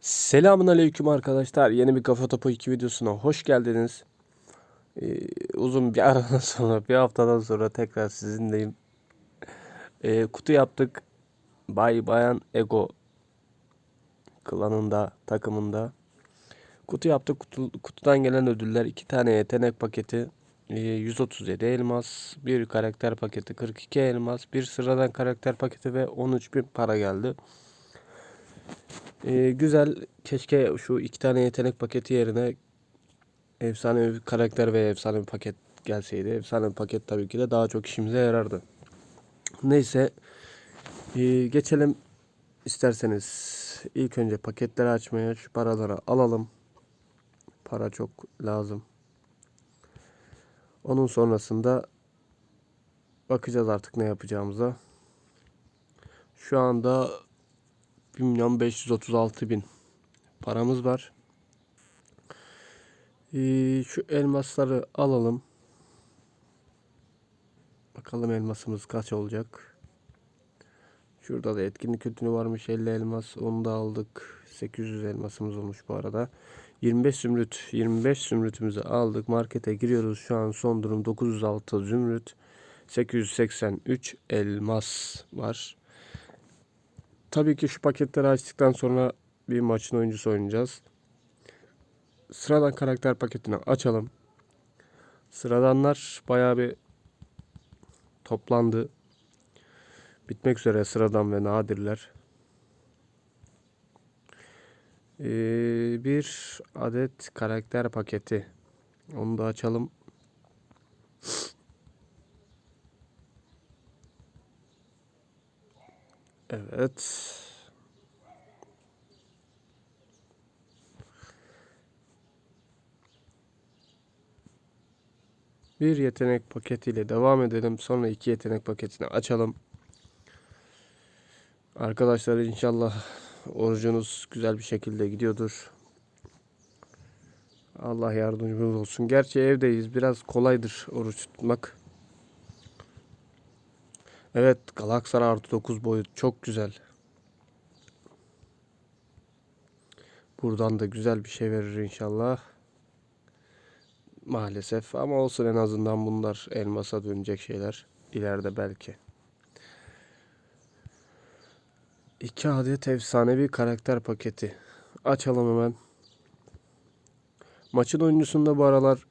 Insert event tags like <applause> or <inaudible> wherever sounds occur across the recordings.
Selamun aleyküm arkadaşlar. Yeni bir Kafa Topu 2 videosuna hoş geldiniz. Ee, uzun bir <laughs> aradan sonra, bir haftadan sonra tekrar sizinleyim. Ee, kutu yaptık. Bay Bayan Ego klanında, takımında. Kutu yaptık. Kutu, kutudan gelen ödüller 2 tane yetenek paketi, e, 137 elmas, bir karakter paketi 42 elmas, bir sıradan karakter paketi ve 13.000 para geldi. Ee, güzel. Keşke şu iki tane yetenek paketi yerine efsane bir karakter ve efsane bir paket gelseydi. Efsane bir paket tabii ki de daha çok işimize yarardı. Neyse. ee, geçelim isterseniz. İlk önce paketleri açmaya şu paraları alalım. Para çok lazım. Onun sonrasında bakacağız artık ne yapacağımıza. Şu anda 1 milyon 536 bin paramız var. Ee, şu elmasları alalım. Bakalım elmasımız kaç olacak. Şurada da etkinlik ödülü varmış 50 elmas. Onu da aldık. 800 elmasımız olmuş bu arada. 25 zümrüt. 25 zümrütümüzü aldık. Markete giriyoruz. Şu an son durum 906 zümrüt. 883 elmas var. Tabii ki şu paketleri açtıktan sonra bir maçın oyuncusu oynayacağız. Sıradan karakter paketini açalım. Sıradanlar bayağı bir toplandı. Bitmek üzere sıradan ve nadirler. Ee, bir adet karakter paketi. Onu da açalım. Evet. Bir yetenek paketiyle devam edelim. Sonra iki yetenek paketini açalım. Arkadaşlar inşallah orucunuz güzel bir şekilde gidiyordur. Allah yardımcımız olsun. Gerçi evdeyiz. Biraz kolaydır oruç tutmak. Evet Galaksaray artı 9 boyut çok güzel. Buradan da güzel bir şey verir inşallah. Maalesef ama olsun en azından bunlar elmasa dönecek şeyler. İleride belki. İki adet efsanevi karakter paketi. Açalım hemen. Maçın oyuncusunda bu aralar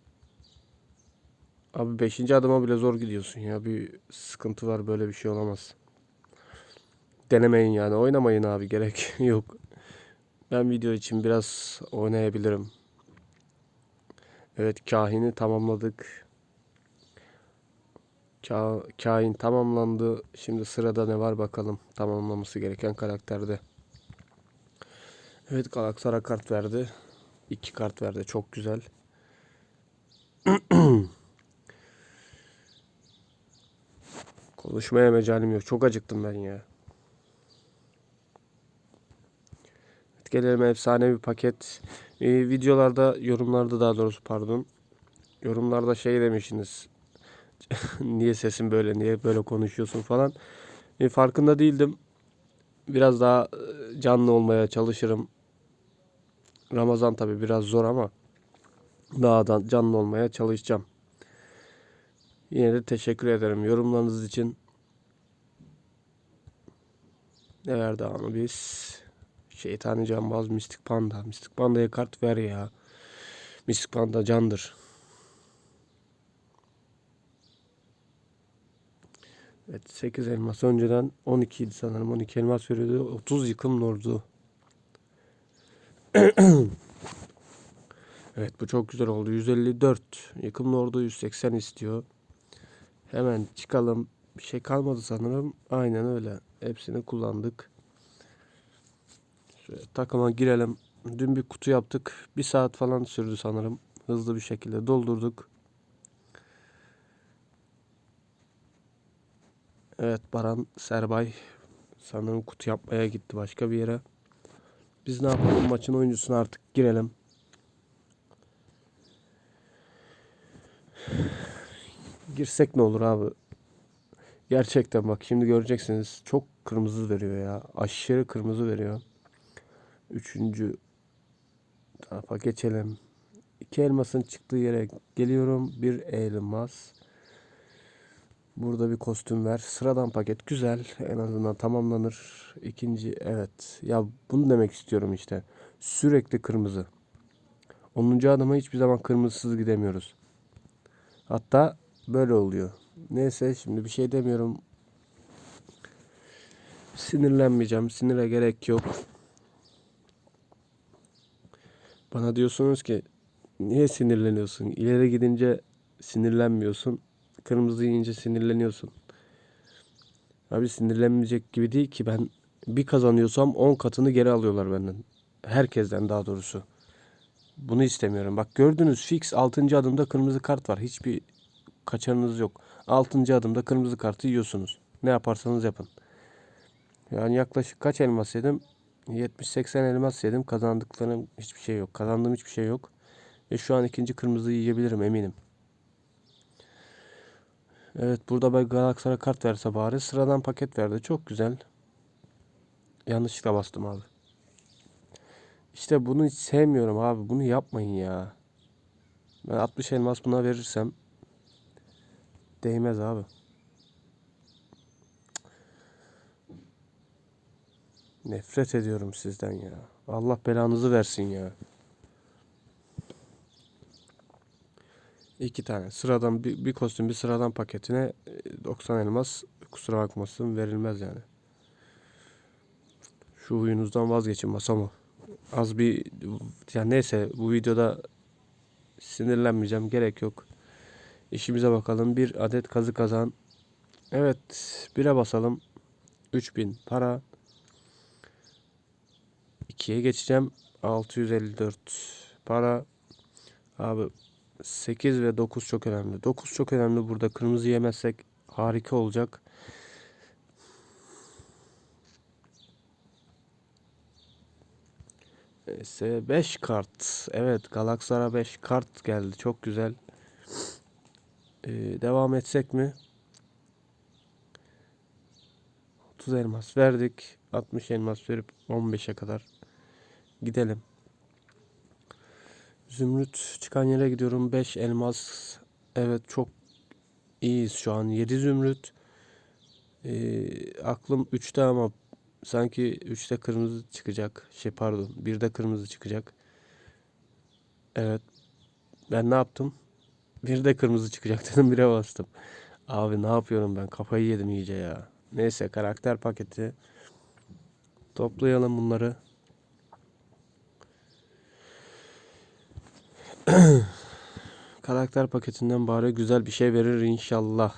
Abi 5. adıma bile zor gidiyorsun ya. Bir sıkıntı var böyle bir şey olamaz. Denemeyin yani. Oynamayın abi <laughs> gerek yok. Ben video için biraz oynayabilirim. Evet kahini tamamladık. Ka kahin tamamlandı. Şimdi sırada ne var bakalım. Tamamlaması gereken karakterde. Evet Galatasaray kart verdi. İki kart verdi. Çok güzel. <clears throat> Konuşmaya mecalim yok. Çok acıktım ben ya. Gelelim efsane bir paket. Ee, videolarda, yorumlarda daha doğrusu pardon. Yorumlarda şey demişsiniz. <laughs> niye sesin böyle, niye böyle konuşuyorsun falan. Ee, farkında değildim. Biraz daha e, canlı olmaya çalışırım. Ramazan tabi biraz zor ama daha da canlı olmaya çalışacağım. Yine de teşekkür ederim yorumlarınız için. Ne verdi ama biz? Şeytani Cambaz, Mistik Panda. Mistik Panda'ya kart ver ya. Mistik Panda candır. Evet 8 elmas önceden 12 idi sanırım. 12 elmas veriyordu. 30 yıkım lordu. <clears throat> evet bu çok güzel oldu. 154. Yıkım lordu 180 istiyor. Hemen çıkalım. Bir şey kalmadı sanırım. Aynen öyle. Hepsini kullandık. Şöyle takıma girelim. Dün bir kutu yaptık. Bir saat falan sürdü sanırım. Hızlı bir şekilde doldurduk. Evet Baran Serbay sanırım kutu yapmaya gitti başka bir yere. Biz ne yapalım maçın oyuncusuna artık girelim. Girsek ne olur abi? Gerçekten bak şimdi göreceksiniz çok kırmızı veriyor ya. Aşırı kırmızı veriyor. Üçüncü tarafa geçelim. İki elmasın çıktığı yere geliyorum. Bir elmas. Burada bir kostüm ver. Sıradan paket güzel. En azından tamamlanır. İkinci evet. Ya bunu demek istiyorum işte. Sürekli kırmızı. 10. adama hiçbir zaman kırmızısız gidemiyoruz. Hatta böyle oluyor. Neyse şimdi bir şey demiyorum. Sinirlenmeyeceğim. Sinire gerek yok. Bana diyorsunuz ki niye sinirleniyorsun? İleri gidince sinirlenmiyorsun. Kırmızı yiyince sinirleniyorsun. Abi sinirlenmeyecek gibi değil ki ben bir kazanıyorsam 10 katını geri alıyorlar benden. Herkesten daha doğrusu. Bunu istemiyorum. Bak gördünüz fix 6. adımda kırmızı kart var. Hiçbir kaçarınız yok. 6. adımda kırmızı kartı yiyorsunuz. Ne yaparsanız yapın. Yani yaklaşık kaç elmas yedim? 70-80 elmas yedim. Kazandıklarım hiçbir şey yok. Kazandığım hiçbir şey yok. Ve şu an ikinci kırmızıyı yiyebilirim eminim. Evet burada ben Galatasaray kart verse bari. Sıradan paket verdi. Çok güzel. Yanlışlıkla bastım abi. İşte bunu hiç sevmiyorum abi. Bunu yapmayın ya. Ben 60 elmas buna verirsem değmez abi. Nefret ediyorum sizden ya. Allah belanızı versin ya. İki tane sıradan bir, bir kostüm bir sıradan paketine e, 90 elmas kusura bakmasın verilmez yani. Şu huyunuzdan vazgeçin masamı. Az bir yani neyse bu videoda sinirlenmeyeceğim gerek yok. İşimize bakalım. Bir adet kazı kazan. Evet bire basalım. 3000 para. 2'ye geçeceğim. 654 para. Abi 8 ve 9 çok önemli. 9 çok önemli burada. Kırmızı yemezsek harika olacak. Neyse 5 kart. Evet Galaxara 5 kart geldi. Çok güzel. Ee, devam etsek mi? 30 elmas verdik. 60 elmas verip 15'e kadar gidelim. Zümrüt çıkan yere gidiyorum. 5 elmas. Evet çok iyiyiz şu an. 7 zümrüt. Ee, aklım 3'te ama sanki 3'te kırmızı çıkacak. Şey pardon 1'de kırmızı çıkacak. Evet. Ben ne yaptım? Bir de kırmızı çıkacak <laughs> dedim bire bastım. Abi ne yapıyorum ben? Kafayı yedim iyice ya. Neyse karakter paketi. Toplayalım bunları. <clears throat> karakter paketinden bari güzel bir şey verir inşallah.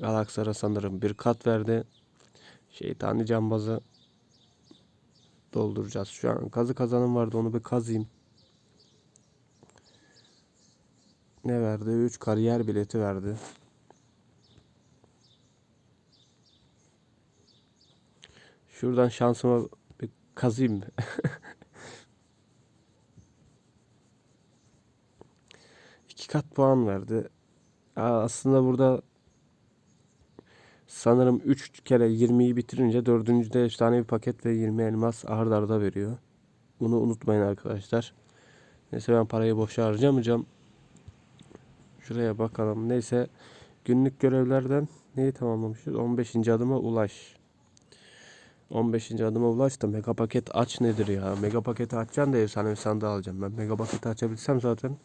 Galaksara sanırım bir kat verdi. Şeytani cambazı dolduracağız. Şu an kazı kazanım vardı onu bir kazayım. Ne verdi? 3 kariyer bileti verdi. Şuradan şansıma bir kazayım. <laughs> İki kat puan verdi. Aslında burada sanırım 3 kere 20'yi bitirince dördüncüde efsanevi paket ve 20 elmas ard arda veriyor. Bunu unutmayın arkadaşlar. Neyse ben parayı boşa harcamayacağım. Şuraya bakalım. Neyse günlük görevlerden neyi tamamlamışız? 15. adıma ulaş. 15. adıma ulaş da mega paket aç nedir ya? Mega paketi açacaksın da efsane sandığı alacağım. Ben mega paketi açabilsem zaten.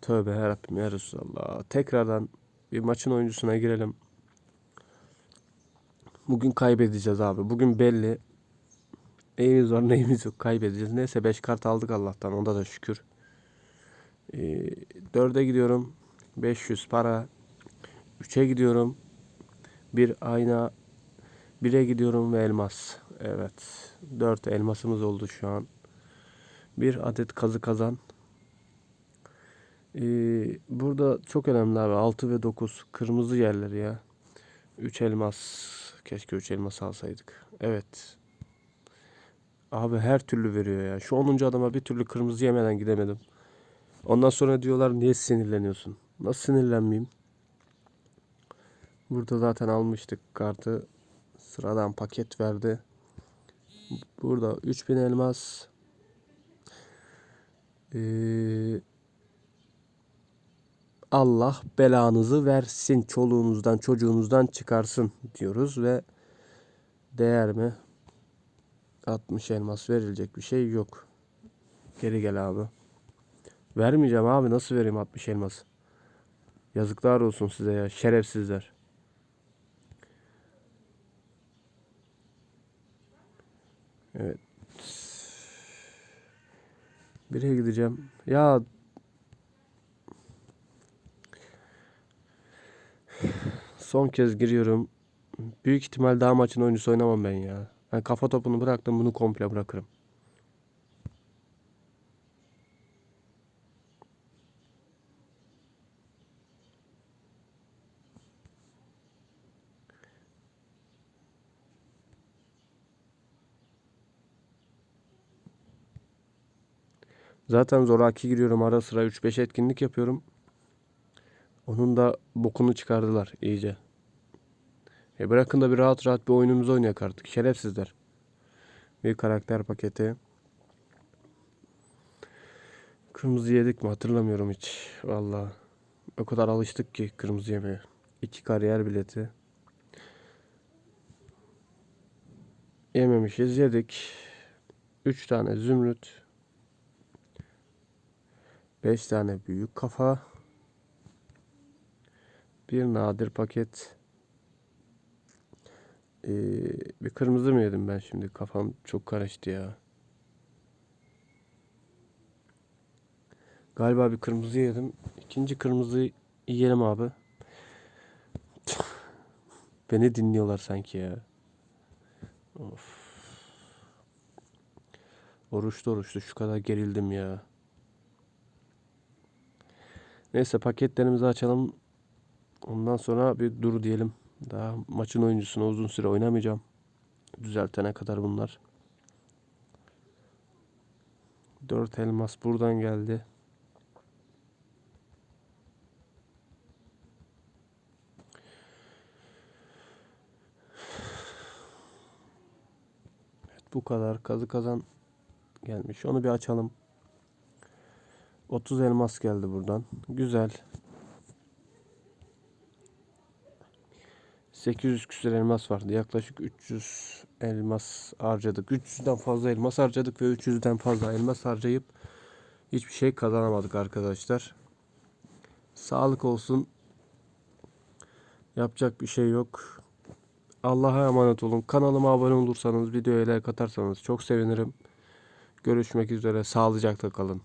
Tövbe yarabbim ya Resulallah. Tekrardan bir maçın oyuncusuna girelim. Bugün kaybedeceğiz abi. Bugün belli. Neyimiz var neyimiz yok kaybedeceğiz. Neyse 5 kart aldık Allah'tan. Onda da şükür. Ee, 4'e gidiyorum. 500 para. 3'e gidiyorum. Bir ayna. 1'e gidiyorum ve elmas. Evet. 4 elmasımız oldu şu an. Bir adet kazı kazan. Ee, burada çok önemli abi. 6 ve 9 kırmızı yerleri ya. 3 elmas. Keşke 3 elmas alsaydık. Evet. Abi her türlü veriyor ya. Şu 10. adama bir türlü kırmızı yemeden gidemedim. Ondan sonra diyorlar niye sinirleniyorsun? Nasıl sinirlenmeyeyim? Burada zaten almıştık kartı. Sıradan paket verdi. Burada 3000 elmas. Ee, Allah belanızı versin. Çoluğunuzdan çocuğunuzdan çıkarsın diyoruz ve değer mi? 60 elmas verilecek bir şey yok. Geri gel abi. Vermeyeceğim abi. Nasıl vereyim 60 elmas? Yazıklar olsun size ya. Şerefsizler. Evet. Bire gideceğim. Ya son kez giriyorum. Büyük ihtimal daha maçın oyuncusu oynamam ben ya. Ben kafa topunu bıraktım bunu komple bırakırım. Zaten zoraki giriyorum ara sıra 3-5 etkinlik yapıyorum. Onun da bokunu çıkardılar iyice. E bırakın da bir rahat rahat bir oyunumuzu oynayak artık. Şerefsizler. Bir karakter paketi. Kırmızı yedik mi hatırlamıyorum hiç. Vallahi. O kadar alıştık ki kırmızı yemeye. İki kariyer bileti. Yememişiz yedik. Üç tane zümrüt. Beş tane büyük kafa. Bir nadir paket. Ee, bir kırmızı mı yedim ben şimdi? Kafam çok karıştı ya. Galiba bir kırmızı yedim. İkinci kırmızı yiyelim abi. <laughs> Beni dinliyorlar sanki ya. Of. Oruçlu oruçlu şu kadar gerildim ya. Neyse paketlerimizi açalım. Ondan sonra bir dur diyelim. Daha maçın oyuncusunu uzun süre oynamayacağım. Düzeltene kadar bunlar. 4 elmas buradan geldi. Evet, bu kadar kazı kazan gelmiş. Onu bir açalım. 30 elmas geldi buradan. Güzel. 800 küsur elmas vardı. Yaklaşık 300 elmas harcadık. 300'den fazla elmas harcadık ve 300'den fazla elmas harcayıp hiçbir şey kazanamadık arkadaşlar. Sağlık olsun. Yapacak bir şey yok. Allah'a emanet olun. Kanalıma abone olursanız, videoya like atarsanız çok sevinirim. Görüşmek üzere. Sağlıcakla kalın.